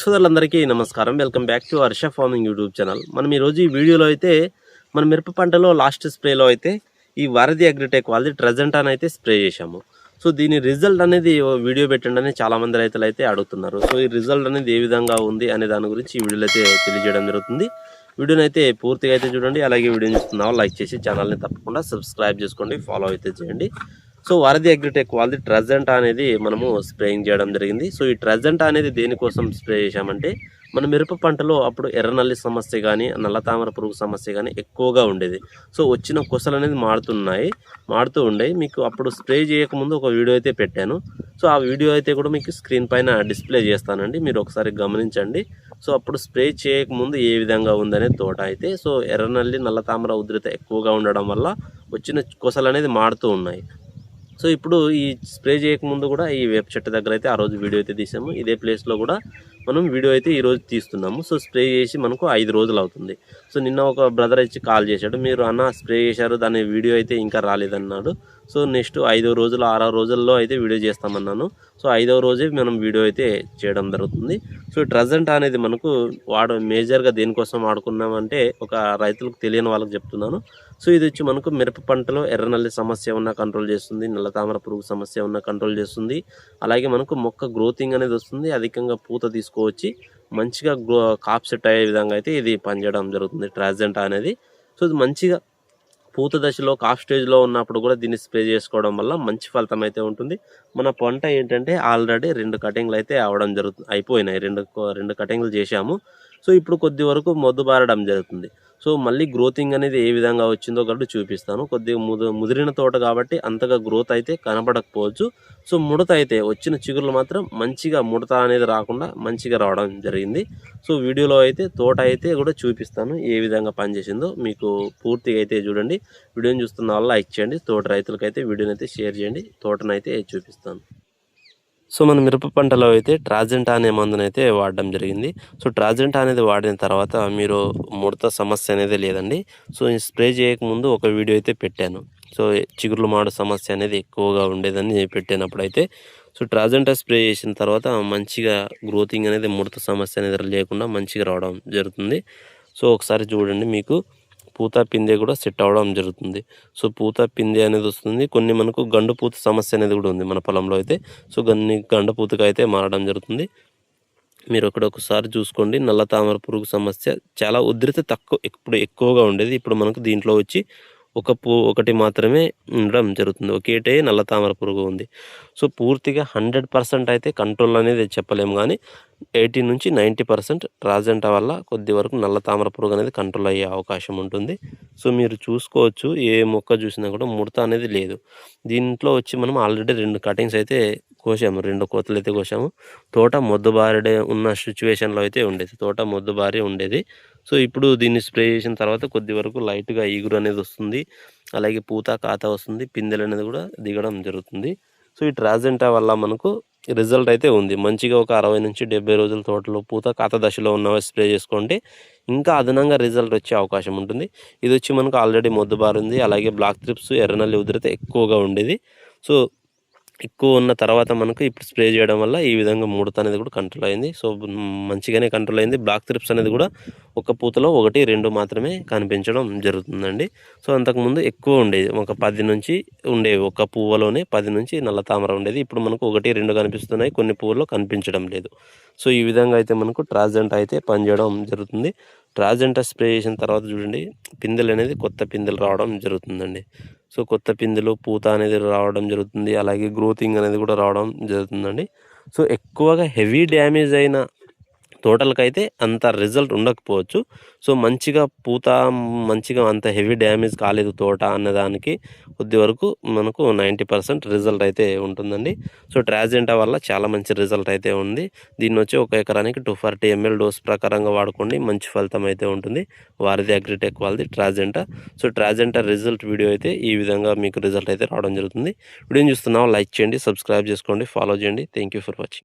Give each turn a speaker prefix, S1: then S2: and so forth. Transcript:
S1: సోదరులందరికీ నమస్కారం. Welcome back to Harsha farming YouTube channel. మనం ఈరోజు ఈ వీడియోలో అయితే మన మిరప పంటలో లాస్ట్ స్ప్రేలో అయితే ఈ వారధి అగ్రిటెక్ వాళ్ళది ట్రెజెంటాన్ అయితే స్ప్రే చేశాము. సో దీని రిజల్ట్ అనేది ఓ వీడియో పెట్టండి అని చాలా రైతులు అయితే అడుగుతున్నారు. సో ఈ రిజల్ట్ అనేది ఏ విధంగా ఉంది అనే దాని గురించి ఈ వీడియోలో అయితే తెలియజేయడం జరుగుతుంది. వీడియోని అయితే పూర్తిగా అయితే చూడండి. అలాగే వీడియో చూస్తున్నావు లైక్ చేసి ఛానల్ని తప్పకుండా సబ్స్క్రైబ్ చేసుకోండి. ఫాలో అయితే చేయండి. సో వారధి అగ్రిటెక్ వాళ్ళది ట్రెజెంట్ అనేది మనము స్ప్రేయింగ్ చేయడం జరిగింది. సో ఈ ట్రెజెంట్ అనేది దేనికోసం స్ప్రే చేశామంటే మన మిరప పంటలో అప్పుడు ఎర్రనల్లి సమస్య కానీ నల్ల తామర పురుగు సమస్య కానీ ఎక్కువగా ఉండేది. సో వచ్చిన కొసలు అనేది మారుతున్నాయి మారుతూ ఉండే మీకు అప్పుడు స్ప్రే చేయకముందు ఒక వీడియో అయితే పెట్టాను. సో ఆ వీడియో అయితే కూడా మీకు స్క్రీన్ పైన డిస్ప్లే చేస్తానండి. మీరు ఒకసారి గమనించండి. సో అప్పుడు స్ప్రే చేయకముందు ఏ విధంగా ఉందనే తోట అయితే సో ఎర్రనల్లి నల్ల తామర ఉధృత ఎక్కువగా ఉండడం వల్ల వచ్చిన కొసలు అనేది మారుతూ ఉన్నాయి. సో ఇప్పుడు ఈ స్ప్రే చేయకముందు కూడా ఈ వేప చెట్టు దగ్గర అయితే ఆ రోజు వీడియో అయితే తీసాము. ఇదే ప్లేస్లో కూడా మనం వీడియో అయితే ఈరోజు తీస్తున్నాము. సో స్ప్రే చేసి మనకు ఐదు రోజులు అవుతుంది. సో నిన్న ఒక బ్రదర్ ఇచ్చి కాల్ చేశాడు. మీరు అన్న స్ప్రే చేశారు దాని వీడియో అయితే ఇంకా రాలేదన్నాడు. సో నెక్స్ట్ ఐదో రోజులు ఆరో రోజుల్లో అయితే వీడియో చేస్తామన్నాను. సో ఐదవ రోజే మనం వీడియో అయితే చేయడం జరుగుతుంది. సో ట్రెజెంట్ అనేది మనకు వాడు మేజర్గా దేనికోసం వాడుకున్నామంటే ఒక రైతులకు తెలియని వాళ్ళకి చెప్తున్నాను. సో ఇది వచ్చి మనకు మిరప పంటలో ఎర్రనల్లి సమస్య ఉన్న కంట్రోల్ చేస్తుంది. నల్లతామర పురుగు సమస్య ఉన్న కంట్రోల్ చేస్తుంది. అలాగే మనకు మొక్క గ్రోతింగ్ అనేది వస్తుంది. అధికంగా పూత తీసుకువచ్చి మంచిగా గ్రో కాప్ సెట్ అయ్యే విధంగా అయితే ఇది పనిచేయడం జరుగుతుంది ట్రాజెంట్ అనేది. సో ఇది మంచిగా పూత దశలో కాఫ్ స్టేజ్లో ఉన్నప్పుడు కూడా దీన్ని స్ప్రే చేసుకోవడం వల్ల మంచి ఫలితం అయితే ఉంటుంది. మన పంట ఏంటంటే ఆల్రెడీ రెండు కటింగ్లు అయితే అవడం జరుగుతుంది అయిపోయినాయి. రెండు రెండు కటింగ్లు చేశాము. సో ఇప్పుడు కొద్ది వరకు మొద్దు బారడం జరుగుతుంది. సో మళ్ళీ గ్రోతింగ్ అనేది ఏ విధంగా వచ్చిందో కాబట్టి చూపిస్తాను. కొద్దిగా ముదు ముదిరిన తోట కాబట్టి అంతగా గ్రోత్ అయితే కనబడకపోవచ్చు సో ముడత అయితే వచ్చిన చిగురులు మాత్రం మంచిగా ముడత అనేది రాకుండా మంచిగా రావడం జరిగింది. సో వీడియోలో అయితే తోట అయితే కూడా చూపిస్తాను ఏ విధంగా పనిచేసిందో. మీకు పూర్తిగా అయితే చూడండి. వీడియోని చూస్తున్న వాళ్ళు లైక్ చేయండి. తోట రైతులకైతే వీడియోని అయితే షేర్ చేయండి. తోటనైతే చూపిస్తాను. సో మన మిరప పంటలో అయితే ట్రాజెంటా అనే మందునైతే వాడడం జరిగింది. సో ట్రాజెంటా అనేది వాడిన తర్వాత మీరు ముడత సమస్య అనేది లేదండి. సో స్ప్రే చేయకముందు ఒక వీడియో అయితే పెట్టాను. సో చిగుర్లు మాడు సమస్య అనేది ఎక్కువగా ఉండేదని పెట్టినప్పుడు అయితే సో ట్రాజెంటా స్ప్రే చేసిన తర్వాత మంచిగా గ్రోతింగ్ అనేది ముడత సమస్య అనేది లేకుండా మంచిగా రావడం జరుగుతుంది. సో ఒకసారి చూడండి మీకు. పూత పిందె కూడా సెట్ అవ్వడం జరుగుతుంది. సో పూత పిందె అనేది వస్తుంది. కొన్ని మనకు గండు పూత సమస్య అనేది కూడా ఉంది మన పొలంలో అయితే. సో కొన్ని గండు పూతగా అయితే మారడం జరుగుతుంది. మీరు అక్కడ ఒకసారి చూసుకోండి. నల్ల తామర పురుగు సమస్య చాలా ఉధృత తక్కువ ఇప్పుడు ఎక్కువగా ఉండేది. ఇప్పుడు మనకు దీంట్లో వచ్చి ఒక పూ ఒకటి మాత్రమే ఉండడం జరుగుతుంది. ఒకేటే నల్ల తామర పురుగు ఉంది. సో పూర్తిగా హండ్రెడ్ పర్సెంట్ అయితే కంట్రోల్ అనేది చెప్పలేము కానీ ఎయిటీ నుంచి నైంటీ పర్సెంట్ రాజంట వల్ల కొద్ది వరకు నల్ల తామర పురుగు అనేది కంట్రోల్ అయ్యే అవకాశం ఉంటుంది. సో మీరు చూసుకోవచ్చు. ఏ మొక్క చూసినా కూడా ముడత అనేది లేదు. దీంట్లో వచ్చి మనం ఆల్రెడీ రెండు కటింగ్స్ అయితే కోసాము. రెండు కోతలు అయితే కోసాము. తోట మొద్దుబారిడే ఉన్న సిచ్యువేషన్లో అయితే ఉండేది. తోట మొద్దుబారి ఉండేది. సో ఇప్పుడు దీన్ని స్ప్రే చేసిన తర్వాత కొద్ది వరకు లైట్గా ఈగురు అనేది వస్తుంది. అలాగే పూత కాత వస్తుంది. పిందెలు అనేది కూడా దిగడం జరుగుతుంది. సో ఈ ట్రాజెంటా వల్ల మనకు రిజల్ట్ అయితే ఉంది. మంచిగా ఒక అరవై నుంచి డెబ్బై రోజుల తోటలో పూత కాత దశలో ఉన్న స్ప్రే చేసుకోండి. ఇంకా అదనంగా రిజల్ట్ వచ్చే అవకాశం ఉంటుంది. ఇది వచ్చి మనకు ఆల్రెడీ మొద్దుబారింది. అలాగే బ్లాక్ త్రిప్స్ ఎర్రనల్లి ఉదిరితే ఎక్కువగా ఉండేది. సో ఎక్కువ ఉన్న తర్వాత మనకు ఇప్పుడు స్ప్రే చేయడం వల్ల ఈ విధంగా ముడత అనేది కూడా కంట్రోల్ అయింది. సో మంచిగానే కంట్రోల్ అయింది. బ్లాక్ త్రిప్స్ అనేది కూడా ఒక పూతలో ఒకటి రెండు మాత్రమే కనిపించడం జరుగుతుందండి. సో అంతకుముందు ఎక్కువ ఉండేది. ఒక పది నుంచి ఉండేవి ఒక పువ్వులోనే పది నుంచి నల్ల తామర ఉండేది. ఇప్పుడు మనకు ఒకటి రెండు కనిపిస్తున్నాయి. కొన్ని పువ్వుల్లో కనిపించడం లేదు. సో ఈ విధంగా అయితే మనకు ట్రాజెంట్ అయితే పనిచేయడం జరుగుతుంది. ట్రాజెంట్ స్ప్రే చేసిన తర్వాత చూడండి పిందెలు అనేది కొత్త పిందెలు రావడం జరుగుతుందండి. సో కొత్త పిందెలు పూత అనేది రావడం జరుగుతుంది. అలాగే గ్రోతింగ్ అనేది కూడా రావడం జరుగుతుందండి. సో ఎక్కువగా హెవీ డ్యామేజ్ అయిన తోటలకైతే అంత రిజల్ట్ ఉండకపోవచ్చు. సో మంచిగా పూత మంచిగా అంత హెవీ డ్యామేజ్ కాలేదు తోట అన్నదానికి కొద్ది వరకు మనకు నైంటీ పర్సెంట్ రిజల్ట్ అయితే ఉంటుందండి. సో ట్రాజెంటా వల్ల చాలా మంచి రిజల్ట్ అయితే ఉంది. దీన్ని వచ్చి ఒక ఎకరానికి టూ ఫార్టీ ఎంఎల్ డోస్ ప్రకారంగా వాడుకోండి. మంచి ఫలితం అయితే ఉంటుంది. వారిది అగ్రిటెక్ వాళ్ళది ట్రాజెంటా సో ట్రాజెంటా రిజల్ట్ వీడియో అయితే ఈ విధంగా మీకు రిజల్ట్ అయితే రావడం జరుగుతుంది. వీడియోని చూస్తున్నాం లైక్ చేయండి సబ్స్క్రైబ్ చేసుకోండి ఫాలో చేయండి. Thank for watching.